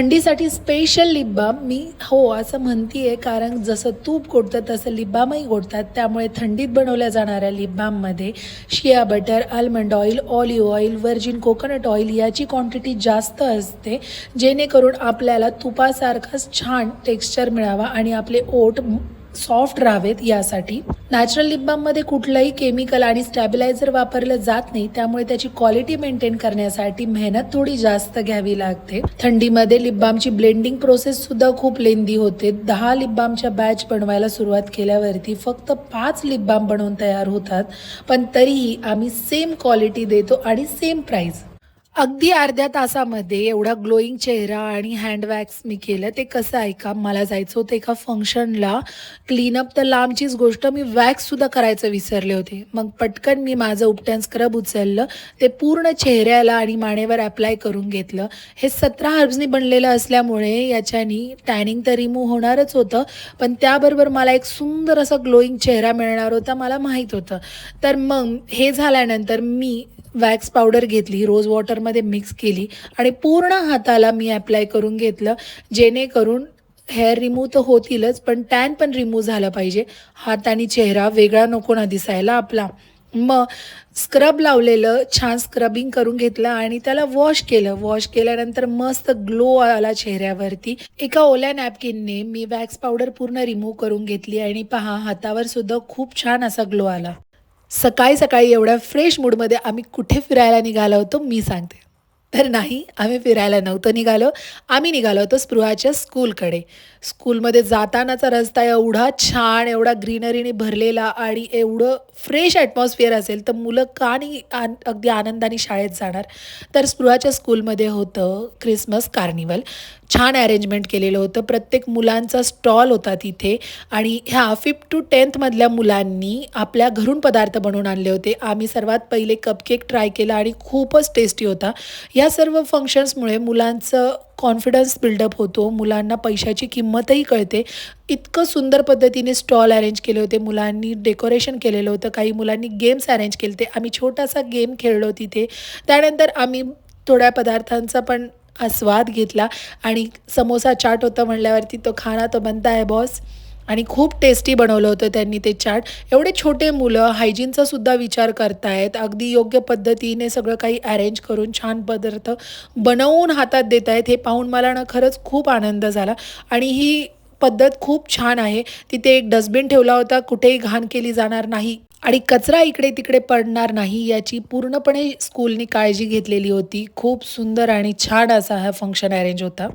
थंडीसाठी special lip balm मी हो असं म्हणतीये कारण जसं तूप गोडतं तसं लिप बामही गोडतात. त्यामुळे थंडीत बनवल्या जाणाऱ्या lip बाममध्ये shea butter almond oil olive oil virgin coconut oil याची क्वांटिटी जास्त असते. जेणेकरून आपल्याला तुपासारखाच छान टेक्स्चर मिळावा आणि आपले ओठ सॉफ्ट राहावेत यासाठी. नॅचरल लिप बाममध्ये कुठलंही केमिकल आणि स्टॅबिलायझर वापरलं जात नाही त्यामुळे त्याची क्वालिटी मेंटेन करण्यासाठी मेहनत थोडी जास्त घ्यावी लागते. थंडीमध्ये लिप बामची ब्लेंडिंग प्रोसेस सुद्धा खूप लेंदी होते. दहा लिप बामच्या बॅच बनवायला सुरुवात केल्यावरती फक्त पाच लिप बाम बनवून तयार होतात पण तरीही आम्ही सेम क्वालिटी देतो आणि सेम प्राईस अगदी अर्ध्या तासामध्ये एवढा ग्लोईंग चेहरा आणि हँडवॅक्स मी केलं. ते कसं ऐका मला जायचं होतं एका फंक्शनला क्लीनअप तर लांबचीच गोष्ट. मी वॅक्ससुद्धा करायचं विसरले होते. मग पटकन मी माझं उपटॅन स्क्रब उचललं. ते पूर्ण चेहऱ्याला आणि मानेवर अप्लाय करून घेतलं. हे सतरा हर्ब्सनी बनलेलं असल्यामुळे याच्यानी टॅनिंग तर रिमूव्ह होणारच होतं. पण त्याबरोबर मला एक सुंदर असा ग्लोईंग चेहरा मिळणार होता मला माहीत होतं. तर मग हे झाल्यानंतर मी वॅक्स पावडर घेतली रोज वॉटरमध्ये मिक्स केली आणि पूर्ण हाताला मी ॲप्लाय करून घेतलं जेणेकरून हेअर रिमूव्ह तर होतीलच पण टॅन पण रिमूव्ह झालं पाहिजे. हात आणि चेहरा वेगळा नको ना दिसायला आपला. मग स्क्रब लावलेलं छान स्क्रबिंग करून घेतलं आणि त्याला वॉश केलं. वॉश केल्यानंतर मस्त ग्लो आला चेहऱ्यावरती. एका ओल्या नॅपकिनने मी वॅक्स पावडर पूर्ण रिमूव्ह करून घेतली आणि पहा हातावर सुद्धा खूप छान असा ग्लो आला. सकाळी सकाळी एवढ्या फ्रेश मूडमध्ये आम्ही कुठे फिरायला निघालो होतो मी सांगते. तर नाही आम्ही फिरायला नव्हतं निघालो. आम्ही निघालो होतो स्पृहाच्या स्कूलकडे. स्कूलमध्ये जातानाचा रस्ता एवढा छान एवढा ग्रीनरीने भरलेला आणि एवढं फ्रेश ॲटमॉस्फिअर असेल तर मुलं का नाही आन अगदी आनंदाने शाळेत जाणार? तर स्पृहाच्या स्कूलमध्ये होतं क्रिसमस कार्निवल छान अरेंजमेंट केलेलं होतं. प्रत्येक मुलांचा स्टॉल होता तिथे आणि ह्या फिफ्थ टू टेन्थमधल्या मुलांनी आपल्या घरून पदार्थ बनवून आणले होते. आम्ही सर्वात पहिले कपकेक ट्राय केला आणि खूपच टेस्टी होता. या सर्व फंक्शन्समुळे मुलांचं कॉन्फिडन्स बिल्डअप होतो मुलांना पैशाची किंमतही कळते. इतकं सुंदर पद्धतीने स्टॉल अरेंज केले होते मुलांनी डेकोरेशन केलेलं होतं काही मुलांनी गेम्स अरेंज केले होते. आम्ही छोटासा गेम खेळलो तिथे. त्यानंतर आम्ही थोड्या पदार्थांचा पण आस्वाद घेतला आणि समोसा चाट होतं म्हणल्यावरती तो खाना तो बनता आहे बॉस आणि खूप टेस्टी बनवलं होतं त्यांनी ते चाट. एवढे छोटे मुलं हायजीनचा सुद्धा विचार करतायत. अगदी योग्य पद्धतीने सगळं काही अरेंज करून छान पदार्थ बनवून हातात देत आहेत हे पाहून मला ना खरंच खूप आनंद झाला. आणि ही पद्धत खूप छान आहे. तिथे एक डस्टबिन ठेवला होता. कुठेही घाण केली जाणार नाही आणि कचरा इकडे तिकडे पडणार नाही याची पूर्णपणे स्कूलनी काळजी घेतलेली होती. खूप सुंदर आणि छान असा हा फंक्शन अरेंज होता.